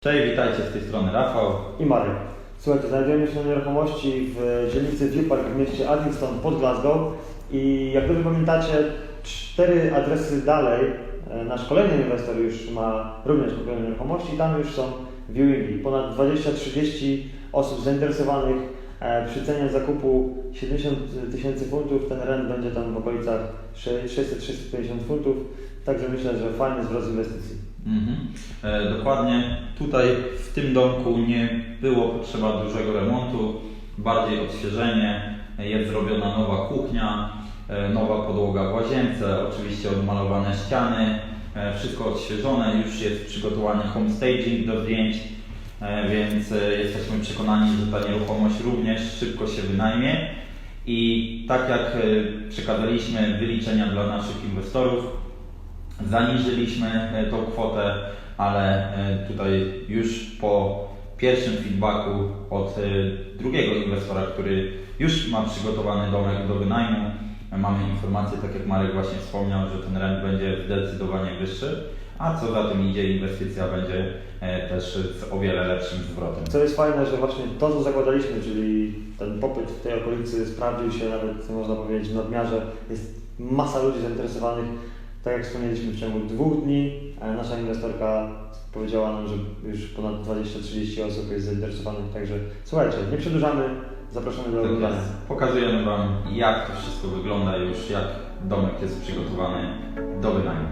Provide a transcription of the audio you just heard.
Cześć, witajcie z tej strony Rafał. i Marek. Słuchajcie, znajdujemy się na nieruchomości w dzielnicy View Park w mieście Addington pod Glasgow i jak dobrze pamiętacie, cztery adresy dalej e, nasz kolejny inwestor już ma również kupione nieruchomości i tam już są viewingi. Ponad 20-30 osób zainteresowanych przy cenie zakupu 70 tysięcy funtów, ten rent będzie tam w okolicach 600-650 funtów, także myślę, że fajny zwrot inwestycji. Mhm. E, dokładnie tutaj w tym domku nie było potrzeba dużego remontu, bardziej odświeżenie. Jest zrobiona nowa kuchnia, e, nowa podłoga w łazience, oczywiście odmalowane ściany, e, wszystko odświeżone, już jest przygotowany home staging do zdjęć, e, więc e, jesteśmy przekonani, że ta nieruchomość również szybko się wynajmie. I tak jak e, przekazaliśmy wyliczenia dla naszych inwestorów, Zaniżyliśmy e, tą kwotę, ale e, tutaj już po pierwszym feedbacku od e, drugiego inwestora, który już ma przygotowany domek do wynajmu, e, mamy informację, tak jak Marek właśnie wspomniał, że ten rent będzie zdecydowanie wyższy, a co za tym idzie, inwestycja będzie e, też z o wiele lepszym zwrotem. Co jest fajne, że właśnie to, co zakładaliśmy, czyli ten popyt w tej okolicy sprawdził się nawet, można powiedzieć, w nadmiarze. Jest masa ludzi zainteresowanych. Tak jak wspomnieliśmy, w ciągu dwóch dni e, nasza inwestorka powiedziała nam, że już ponad 20-30 osób jest zainteresowanych. Także słuchajcie, nie przedłużamy, zapraszamy do oglądania. Teraz pokazujemy Wam, jak to wszystko wygląda już, jak domek jest przygotowany do wynajmu.